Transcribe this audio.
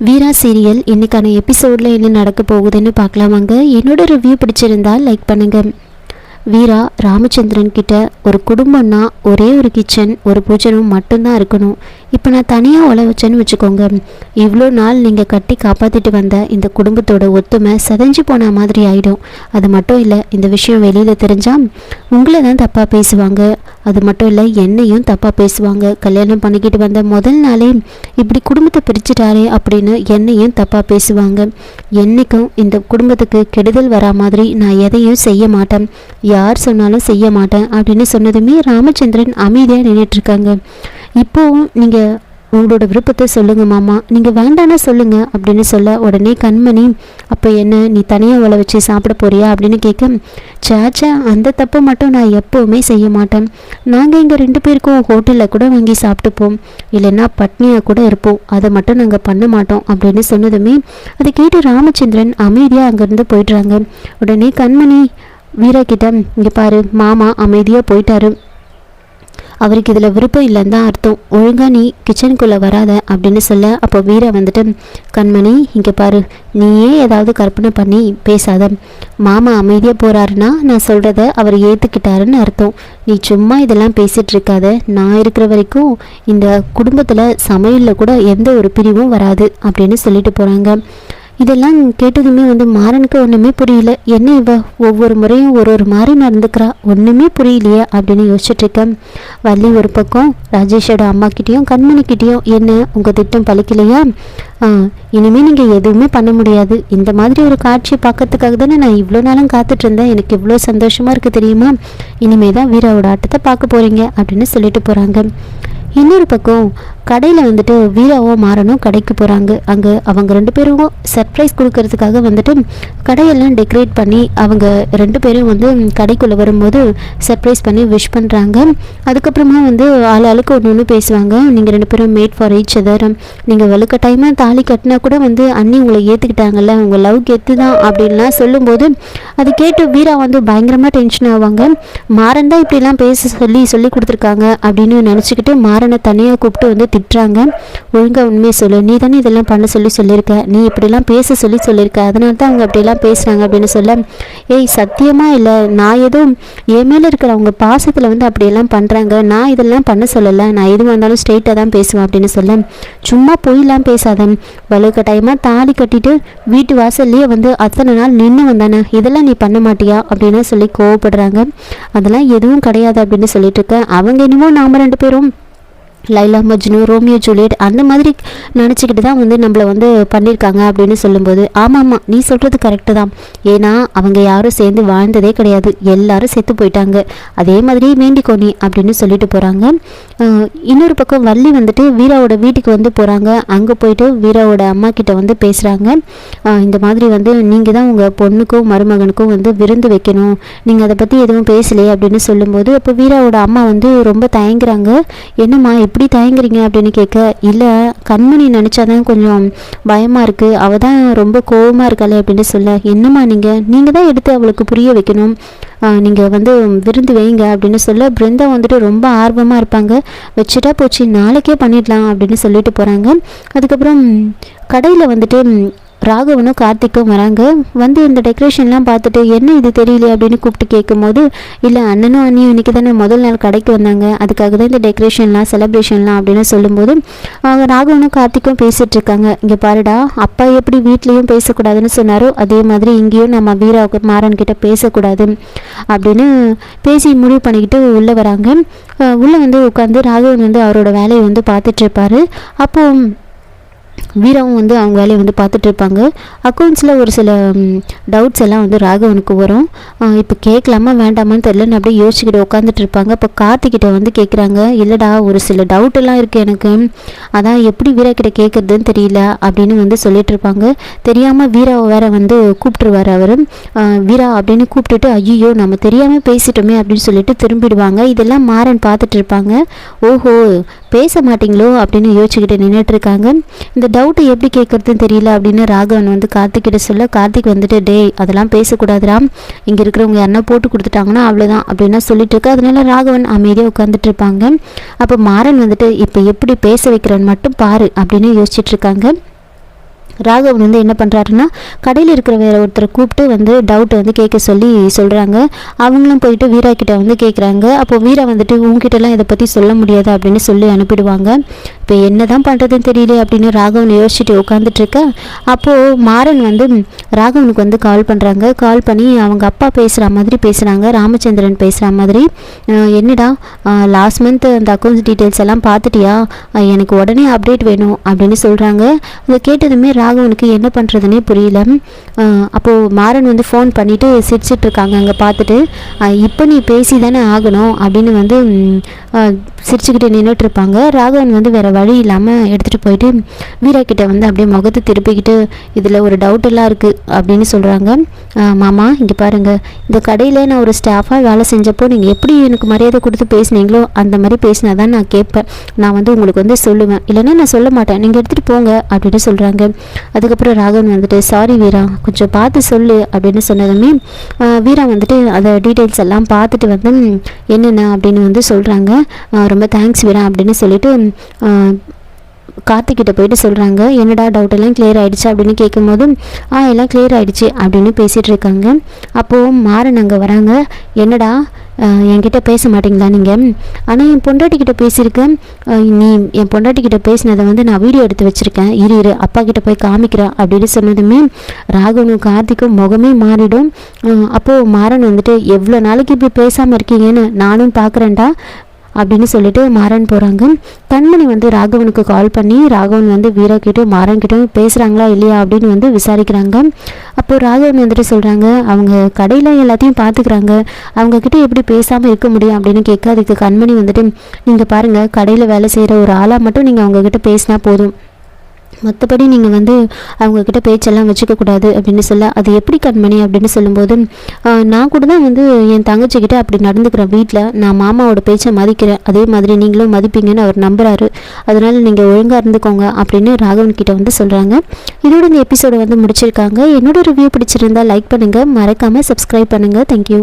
வீரா serial இன்னைக்கான எபிசோடில் என்ன நடக்க போகுதுன்னு பார்க்கலாமாங்க என்னோட ரிவ்யூ பிடிச்சிருந்தா லைக் பண்ணுங்கள் வீரா ராமச்சந்திரன் கிட்ட ஒரு குடும்பம்னா ஒரே ஒரு கிச்சன் ஒரு பூஜனும் மட்டும்தான் இருக்கணும். இப்போ நான் தனியாக உழவுச்சேன்னு வச்சுக்கோங்க. இவ்வளோ நாள் நீங்கள் கட்டி காப்பாற்றிட்டு வந்த இந்த குடும்பத்தோட ஒத்துமை செதஞ்சு போன மாதிரி ஆகிடும் அது மட்டும் இல்லை இந்த விஷயம் வெளியில் தெரிஞ்சால் உங்களை தான் தப்பாக பேசுவாங்க. அது மட்டும் இல்லை என்னையும் தப்பாக பேசுவாங்க. கல்யாணம் பண்ணிக்கிட்டு வந்த முதல் நாளே இப்படி குடும்பத்தை பிரிச்சுட்டாரே அப்படின்னு என்னையும் தப்பாக பேசுவாங்க. என்றைக்கும் இந்த குடும்பத்துக்கு கெடுதல் வரா மாதிரி நான் எதையும் செய்ய மாட்டேன். யார் சொன்னாலும் செய்ய மாட்டேன் அப்படின்னு சொன்னதுமே ராமச்சந்திரன் அமைதியாக நின்றுட்டுருக்காங்க இப்போவும் நீங்கள் உங்களோட விருப்பத்தை சொல்லுங்க மாமா. நீங்கள் வேண்டானா சொல்லுங்க அப்படின்னு சொல்ல உடனே கண்மணி அப்போ என்ன நீ தனியாக உழ வச்சு சாப்பிட போறியா? அப்படின்னு கேட்க சேச்சா அந்த தப்பை மட்டும் நான் எப்போவுமே செய்ய மாட்டேன். நாங்கள் இங்கே ரெண்டு பேருக்கும் ஹோட்டலில் கூட வாங்கி சாப்பிட்டுப்போம். இல்லைன்னா பட்னியாக கூட இருப்போம். அதை மட்டும் நாங்கள் பண்ண மாட்டோம் அப்படின்னு சொன்னதுமே அதை கேட்டு ராமச்சந்திரன் அமைதியாக அங்கேருந்து போயிடுறாங்க. உடனே கண்மணி வீரா கிட்ட இங்கே பாரு மாமா அமைதியாக போயிட்டாரு. அவருக்கு இதில் விருப்பம் இல்லைன்னு தான் அர்த்தம். ஒழுங்காக நீ கிச்சனுக்குள்ளே வராத அப்படின்னு சொல்ல அப்போ வீரா வந்துட்டு கண்மணி இங்கே பாரு. நீயே ஏதாவது கற்பனை பண்ணி பேசாத. மாமா அமைதியாக போகிறாருன்னா நான் சொல்கிறத அவர் ஏற்றுக்கிட்டாருன்னு அர்த்தம். நீ சும்மா இதெல்லாம் பேசிகிட்டு இருக்காத. நான் இருக்கிற வரைக்கும் இந்த குடும்பத்தில் சமையலில் கூட எந்த ஒரு பிரிவும் வராது. அப்படின்னு சொல்லிட்டு போகிறாங்க இதெல்லாம் கேட்டதுமே வந்து மாறனுக்கு ஒன்றுமே புரியல. என்ன இவ? ஒவ்வொரு முறையும் ஒரு ஒரு மாதிரி நடந்துக்கிறா. ஒன்றுமே புரியலையே அப்படின்னு யோசிச்சுட்ருக்கேன். வள்ளி ஒரு பக்கம் ராஜேஷோட அம்மாக்கிட்டேயும் கண்மணிக்கிட்டேயும் என்ன உங்கள் திட்டம் பழிக்கலையா? இனிமேல் நீங்கள் எதுவுமே பண்ண முடியாது. இந்த மாதிரி ஒரு காட்சி பார்க்கறதுக்காக தானே நான் இவ்வளோ நாளும் காத்துட்டு இருந்தேன் எனக்கு இவ்வளோ சந்தோஷமாக இருக்குது தெரியுமா? இனிமே தான் வீராவோட ஆட்டத்தை பார்க்க போகிறீங்க அப்படின்னு சொல்லிட்டு போகிறாங்க இன்னொரு பக்கம் கடையில் வந்துட்டு வீராவோ மாறனும் கடைக்கு போகிறாங்க அங்கே அவங்க ரெண்டு பேரும் சர்ப்ரைஸ் கொடுக்கறதுக்காக வந்துட்டு கடையெல்லாம் டெக்கரேட் பண்ணி அவங்க ரெண்டு பேரும் வந்து கடைக்குள்ளே வரும்போது சர்ப்ரைஸ் பண்ணி விஷ் பண்ணுறாங்க அதுக்கப்புறமா வந்து ஆள் ஆளுக்கு ஒன்று ஒன்று பேசுவாங்க. நீங்கள் ரெண்டு பேரும் மேட் ஃபார் ஈச் அதர் நீங்கள் வலுக்கட்டாயமாக தாலி கட்டினா கூட வந்து அண்ணி உங்களை ஏற்றுக்கிட்டாங்கல்ல உங்கள் லவ் கெத்து தான் அப்படின்லாம் சொல்லும்போது அது கேட்டு வீரா வந்து பயங்கரமாக டென்ஷன் ஆவாங்க. மாறன் தான் இப்படிலாம் பேச சொல்லி சொல்லி கொடுத்துருக்காங்க அப்படின்னு நினச்சிக்கிட்டு மாறனை தனியாக கூப்பிட்டு வந்து திட்டுறாங்க. ஒழுங்காக உண்மையை சொல்லு. நீ தானே இதெல்லாம் பண்ண சொல்லி சொல்லியிருக்க. நீ இப்படிலாம் பேச சொல்லி சொல்லியிருக்க. அதனால தான் அவங்க அப்படிலாம் பேசுகிறாங்க அப்படின்னு சொல்ல ஏய் சத்தியமாக இல்லை. நான் எதுவும் என் மேலே இருக்கிற அவங்க பாசத்தில் வந்து அப்படியெல்லாம் பண்ணுறாங்க நான் இதெல்லாம் பண்ண சொல்லலை. நான் எதுவாக இருந்தாலும் ஸ்ட்ரெயிட்டாக தான் பேசுவேன் அப்படின்னு சொல்ல சும்மா பொய்லாம் பேசாத. வலுக்கட்டாயமாக தாலி கட்டிட்டு வீட்டு வாசல்லையே வந்து அத்தனை நாள் நின்று வந்தானே இதெல்லாம் நீ பண்ண மாட்டியா? அப்படின்னு சொல்லி கோவப்படுறாங்க. அதெல்லாம் எதுவும் கிடையாது அப்படின்னு சொல்லிட்டு இருக்க. அவங்க என்னமோ நாம ரெண்டு பேரும் லைலா மஜ்னு ரோமியோ ஜூலியட் அந்த மாதிரி நினச்சிக்கிட்டு தான் வந்து நம்மளை வந்து பண்ணியிருக்காங்க அப்படின்னு சொல்லும்போது ஆமாம் ஆமாம் நீ சொல்கிறது கரெக்டு தான். ஏன்னா அவங்க யாரும் சேர்ந்து வாழ்ந்ததே கிடையாது. எல்லாரும் செத்து போயிட்டாங்க. அதே மாதிரி வேண்டிக்கோனி அப்படின்னு சொல்லிட்டு போகிறாங்க இன்னொரு பக்கம் வள்ளி வந்துட்டு வீராவோட வீட்டுக்கு வந்து போகிறாங்க அங்கே போயிட்டு வீராவோட அம்மா கிட்ட வந்து பேசுகிறாங்க இந்த மாதிரி வந்து நீங்கள் தான் உங்கள் பொண்ணுக்கும் மருமகனுக்கும் வந்து விருந்து வைக்கணும். நீங்கள் அதை பற்றி எதுவும் பேசலையே அப்படின்னு சொல்லும்போது அப்போ வீராவோட அம்மா வந்து ரொம்ப தயங்குறாங்க. என்னம்மா எப்படி தயங்குறீங்க அப்படின்னு கேட்க இல்லை கண்மணி நினச்சாதான் கொஞ்சம் பயமாக இருக்குது அவள் தான் ரொம்ப கோபமாக இருக்காளே அப்படின்னு சொல்ல என்னம்மா நீங்கள் நீங்கள் தான் எடுத்து அவளுக்கு புரிய வைக்கணும். நீங்கள் வந்து விருந்து வைங்க அப்படின்னு சொல்ல பிருந்தா வந்துட்டு ரொம்ப ஆர்வமாக இருப்பாங்க. வச்சுட்டா போச்சு நாளைக்கே பண்ணிடலாம் அப்படின்னு சொல்லிட்டு போகிறாங்க அதுக்கப்புறம் கடையில் வந்துட்டு ராகவனும் கார்த்திக்கும் வராங்க. வந்து இந்த டெக்கரேஷன்லாம் பார்த்துட்டு என்ன இது தெரியல அப்படின்னு கூப்பிட்டு கேட்கும்போது இல்லை அண்ணனும் அண்ணியும் இன்றைக்கி தானே முதல் நாள் கடைக்கு வந்தாங்க. அதுக்காக தான் இந்த டெக்கரேஷன்லாம் செலப்ரேஷன்லாம் அப்படின்னு சொல்லும்போது அவங்க ராகவனும் கார்த்திக்கும் பேசிகிட்டு இருக்காங்க. இங்கே பாருடா அப்பா எப்படி வீட்லேயும் பேசக்கூடாதுன்னு சொன்னாரோ அதே மாதிரி இங்கேயும் நம்ம வீராவுக்கு மாறன் கிட்ட பேசக்கூடாது அப்படின்னு பேசி முடிவு பண்ணிக்கிட்டு உள்ளே வராங்க. உள்ளே வந்து உட்காந்து ராகவன் வந்து அவரோட வேலையை வந்து பார்த்துட்ருப்பாரு அப்போது வீராவும் வந்து அவங்க வேலையை வந்து பார்த்துட்டு இருப்பாங்க. அக்கௌண்ட்ஸில் ஒரு சில டவுட்ஸ் எல்லாம் வந்து ராகவனுக்கு வரும். இப்போ கேட்கலாமா வேண்டாமான்னு தெரிலன்னு அப்படியே யோசிச்சுக்கிட்டு உட்காந்துட்டு இருப்பாங்க. இப்போ கார்த்திகிட்ட வந்து கேட்குறாங்க இல்லைடா ஒரு சில டவுட் எல்லாம் இருக்குது எனக்கு. அதான் எப்படி வீரா கிட்ட கேட்குறதுன்னு தெரியல அப்படின்னு வந்து சொல்லிட்டு இருப்பாங்க. தெரியாமல் வீராவை வேற வந்து கூப்பிட்டுருவார் அவர். வீரா அப்படின்னு கூப்பிட்டுட்டு ஐயோ நம்ம தெரியாமல் பேசிட்டோமே அப்படின்னு சொல்லிட்டு திரும்பிடுவாங்க. இதெல்லாம் மாறன் பார்த்துட்டு இருப்பாங்க. ஓஹோ பேச மாட்டிங்களோ அப்படின்னு யோசிச்சுக்கிட்டு நின்றுட்டுருக்காங்க இந்த டவுட்டு எப்படி கேட்குறதுன்னு தெரியல அப்படின்னு ராகவன் வந்து கார்த்திக்கிட்ட சொல்ல கார்த்திக் வந்துட்டு டே அதெல்லாம் பேசக்கூடாதுரா இங்கே இருக்கிறவங்க யாருன்னா போட்டு கொடுத்துட்டாங்கன்னா அவ்வளோதான் அப்படின்னா சொல்லிட்டு இருக்கு அதனால ராகவன் அமைதியாக உட்காந்துட்டு இருப்பாங்க அப்போ மாறன் வந்துட்டு இப்போ எப்படி பேச வைக்கிறவன் மட்டும் பாரு அப்படின்னு யோசிச்சுட்டு இருக்காங்க ராகவன் வந்து என்ன பண்ணுறாருன்னா கடையில் இருக்கிற வேற ஒருத்தரை கூப்பிட்டு வந்து டவுட்டை வந்து கேட்க சொல்லி சொல்கிறாங்க அவங்களும் போயிட்டு வீரா கிட்ட வந்து கேட்குறாங்க அப்போது வீரா வந்துட்டு உங்ககிட்டலாம் இதை பற்றி சொல்ல முடியாது அப்படின்னு சொல்லி அனுப்பிடுவாங்க. இப்போ என்ன தான் பண்ணுறதுன்னு தெரியல அப்படின்னு ராகவன் யோசிச்சுட்டு உட்காந்துட்டுருக்க அப்போது மாறன் வந்து ராகவனுக்கு வந்து கால் பண்ணுறாங்க கால் பண்ணி அவங்க அப்பா பேசுகிற மாதிரி பேசுகிறாங்க ராமச்சந்திரன் பேசுகிற மாதிரி. என்னடா? லாஸ்ட் மந்த் அந்த அக்கௌண்ட்ஸ் டீட்டெயில்ஸ் எல்லாம் பார்த்துட்டியா? எனக்கு உடனே அப்டேட் வேணும் அப்படின்னு சொல்கிறாங்க அதை கேட்டதுமே ராகவனுக்கு என்ன பண்ணுறதுனே புரியல. அப்போது மாறன் வந்து ஃபோன் பண்ணிவிட்டு சிரிச்சிட்ருக்காங்க அங்கே பார்த்துட்டு இப்போ நீ பேசி தானே ஆகணும்? அப்படின்னு வந்து சிரிச்சுக்கிட்டு நின்றுட்டு இருப்பாங்க ராகவன் வந்து வேறு வழி இல்லாமல் எடுத்துகிட்டு போயிட்டு வீரா கிட்ட வந்து அப்படியே முகத்தை திருப்பிக்கிட்டு இதில் ஒரு டவுட் எல்லாம் இருக்குது அப்படின்னு சொல்கிறாங்க மாமா இங்கே பாருங்கள் இந்த கடையில் நான் ஒரு ஸ்டாஃபாக வேலை செஞ்சப்போ நீங்கள் எப்படி எனக்கு மரியாதை கொடுத்து பேசுனீங்களோ அந்த மாதிரி பேசினா தான் நான் கேட்பேன். நான் வந்து உங்களுக்கு வந்து சொல்லுவேன். இல்லைன்னா நான் சொல்ல மாட்டேன். நீங்கள் எடுத்துகிட்டு போங்க அப்படின்னு சொல்கிறாங்க அதுக்கப்புறம் ராகவன் வந்துட்டு சாரி வீரா கொஞ்சம் பார்த்து சொல்லு அப்படின்னு சொன்னதுமே வீரா வந்துட்டு அதை டீட்டெயில்ஸ் எல்லாம் பார்த்துட்டு வந்து என்னென்ன? அப்படின்னு வந்து சொல்கிறாங்க ரொம்ப தேங்க்ஸ் வீரா அப்படின்னு சொல்லிட்டு கார்த்திக்கிட்ட போயிட்டு சொல்கிறாங்க என்னடா டவுட் எல்லாம் கிளியர் ஆகிடுச்சு அப்படின்னு கேட்கும்போது ஆ எல்லாம் கிளியர் ஆகிடுச்சு அப்படின்னு பேசிகிட்டு இருக்காங்க. அப்போது மாறன் அங்கே வராங்க. என்னடா என்கிட்ட பேச மாட்டிங்களா நீங்கள் ஆனால் என் பொண்டாட்டிக்கிட்ட பேசியிருக்கேன் நீ என் பொண்டாட்டிக்கிட்ட பேசினதை வந்து நான் வீடியோ எடுத்து வச்சுருக்கேன். இரு இரு அப்பா கிட்ட போய் காமிக்கிறேன் அப்படின்னு சொன்னதுமே ராகவனும் கார்த்திக்கும் முகமே மாறிடும். அப்போது மாறன் வந்துட்டு எவ்வளோ நாளைக்கு இப்படி பேசாமல் இருக்கீங்கன்னு நானும் பார்க்குறேன்டா அப்படின்னு சொல்லிட்டு மாறன் போகிறாங்க கண்மணி வந்து ராகவனுக்கு கால் பண்ணி ராகவன் வந்து வீரா கிட்ட மாறன் கிட்ட பேசுகிறாங்களா இல்லையா அப்படின்னு வந்து விசாரிக்கிறாங்க. அப்போ ராகவன் வந்துட்டு சொல்கிறாங்க அவங்க கடையில் எல்லாத்தையும் பார்த்துக்கிறாங்க அவங்கக்கிட்ட எப்படி பேசாமல் இருக்க முடியும் அப்படின்னு கேட்க அதுக்கு கண்மணி வந்துட்டு நீங்கள் பாருங்கள் கடையில் வேலை செய்கிற ஒரு ஆளாக மட்டும் நீங்கள் அவங்கக்கிட்ட பேசினா போதும். மற்றபடி நீங்கள் வந்து அவங்கக்கிட்ட பேச்செல்லாம் வச்சுக்கக்கூடாது அப்படின்னு சொல்ல அது எப்படி கண்மணி அப்படின்னு சொல்லும்போது நான் கூட தான் வந்து என் தங்கச்சிக்கிட்ட அப்படி நடந்துக்கிறேன் வீட்டில் நான் மாமாவோட பேச்சை மதிக்கிறேன். அதே மாதிரி நீங்களும் மதிப்பீங்கன்னு அவர் நம்புகிறாரு அதனால் நீங்கள் ஒழுங்காக இருந்துக்கோங்க அப்படின்னு ராகவன் கிட்ட வந்து சொல்கிறாங்க இதோட இந்த எபிசோடை வந்து முடிச்சிருக்காங்க. என்னோட ரிவ்யூ பிடிச்சிருந்தா லைக் பண்ணுங்கள் மறக்காமல் சப்ஸ்கிரைப் பண்ணுங்கள் தேங்க்யூ